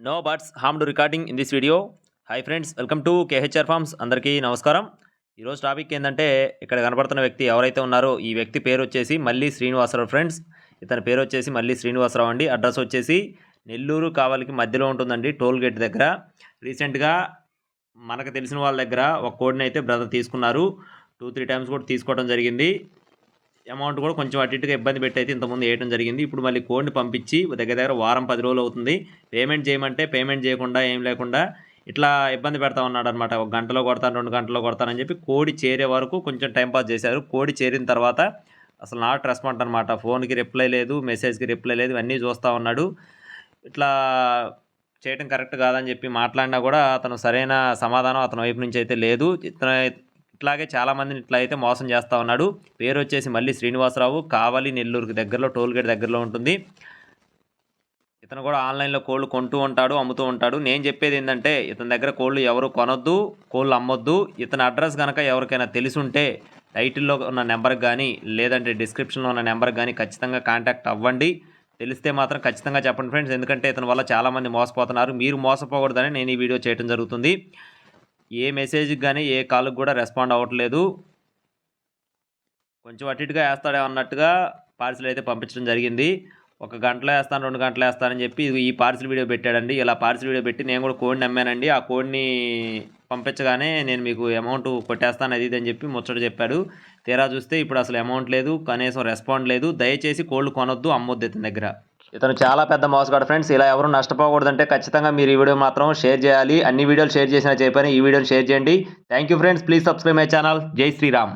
No butts harm to recording in this video hi friends welcome to KHR farms అందరికీ నమస్కారం. ఈరోజు topic ఏంటంటే ఇక్కడ కనపడుతున్న వ్యక్తి ఎవరైతే ఉన్నారో ఈ వ్యక్తి పేరు వచ్చేసి మళ్ళీ శ్రీనివాసరావు ఫ్రెండ్స్ ఇతని పేరు వచ్చేసి మళ్ళీ శ్రీనివాసరావు అండి. అడ్రస్ వచ్చేసి నెల్లూరు కావలికి మధ్యలో ఉంటుందండి టోల్ గేట్ దగ్గర. రీసెంట్గా మనకు తెలిసిన వాళ్ళ దగ్గర ఒక కోడిని అయితే బ్రదర్ తీసుకున్నారు. టూ త్రీ టైమ్స్ కూడా తీసుకోవడం జరిగింది. అమౌంట్ కూడా కొంచెం అటు ఇటుగా ఇబ్బంది పెట్టి అయితే ఇంతకుముందు వేయడం జరిగింది. ఇప్పుడు మళ్ళీ కోడ్ని పంపించి దగ్గర దగ్గర వారం పది రోజులు అవుతుంది. పేమెంట్ చేయమంటే పేమెంట్ చేయకుండా ఏం లేకుండా ఇట్లా ఇబ్బంది పెడతా ఉన్నాడు అనమాట ఒక గంటలో కొడతాను రెండు గంటలో కొడతానని చెప్పి కోడి చేరే వరకు కొంచెం టైం పాస్ చేశారు. కోడి చేరిన తర్వాత అసలు నాట్ రెస్పాండ్ అనమాట ఫోన్కి రిప్లై లేదు మెసేజ్కి రిప్లై లేదు ఇవన్నీ చూస్తూ ఉన్నాడు. ఇట్లా చేయటం కరెక్ట్ కాదని చెప్పి మాట్లాడినా కూడా అతను సరైన సమాధానం అతని వైపు నుంచి అయితే లేదు. ఇతను ఇట్లాగే చాలామందిని ఇట్లా అయితే మోసం చేస్తూ ఉన్నాడు. పేరు వచ్చేసి మళ్ళీ శ్రీనివాసరావు. కావలి నెల్లూరుకి దగ్గరలో టోల్గేట్ దగ్గరలో ఉంటుంది. ఇతను కూడా ఆన్లైన్లో కోళ్ళు కొంటూ ఉంటాడు అమ్ముతూ ఉంటాడు. నేను చెప్పేది ఏంటంటే ఇతని దగ్గర కోళ్ళు ఎవరు కొనొద్దు కోళ్ళు అమ్మొద్దు. ఇతని అడ్రస్ కనుక ఎవరికైనా తెలిసి ఉంటే టైటిల్లో ఉన్న నెంబర్కి కానీ లేదంటే డిస్క్రిప్షన్లో ఉన్న నెంబర్కి కానీ ఖచ్చితంగా కాంటాక్ట్ అవ్వండి. తెలిస్తే మాత్రం ఖచ్చితంగా చెప్పండి ఫ్రెండ్స్. ఎందుకంటే ఇతని వల్ల చాలామంది మోసపోతున్నారు. మీరు మోసపోకూడదని నేను ఈ వీడియో చేయడం జరుగుతుంది. ఏ మెసేజ్కి కానీ ఏ కాల్కి కూడా రెస్పాండ్ అవ్వట్లేదు. కొంచెం అటు ఇటుగా వేస్తాడే అన్నట్టుగా పార్సిల్ అయితే పంపించడం జరిగింది. ఒక గంటలో వేస్తాను రెండు గంటలు వేస్తానని చెప్పి ఇది ఈ పార్సిల్ వీడియో పెట్టాడండి. ఇలా పార్సిల్ వీడియో పెట్టి నేను కూడా కోడ్ని అమ్మానండి ఆ కోడ్ని పంపించగానే నేను మీకు అమౌంట్ కొట్టేస్తాను అది ఇది అని చెప్పి ముచ్చట చెప్పాడు. తీరా చూస్తే ఇప్పుడు అసలు అమౌంట్ లేదు కనీసం రెస్పాండ్ లేదు. దయచేసి కోళ్ళు కొనొద్దు అమ్మొద్దు ఇతని దగ్గర. ఇతను చాలా పెద్ద మోసగాడు ఫ్రెండ్స్. ఇలా ఎవరు నష్టపోకూడదంటే ఖచ్చితంగా మీరు ఈ వీడియో మాత్రం షేర్ చేయాలి. అన్ని వీడియోలు షేర్ చేసినా చెప్పాను ఈ వీడియోని షేర్ చేయండి. Thank you friends please subscribe my channel Jai Shriram.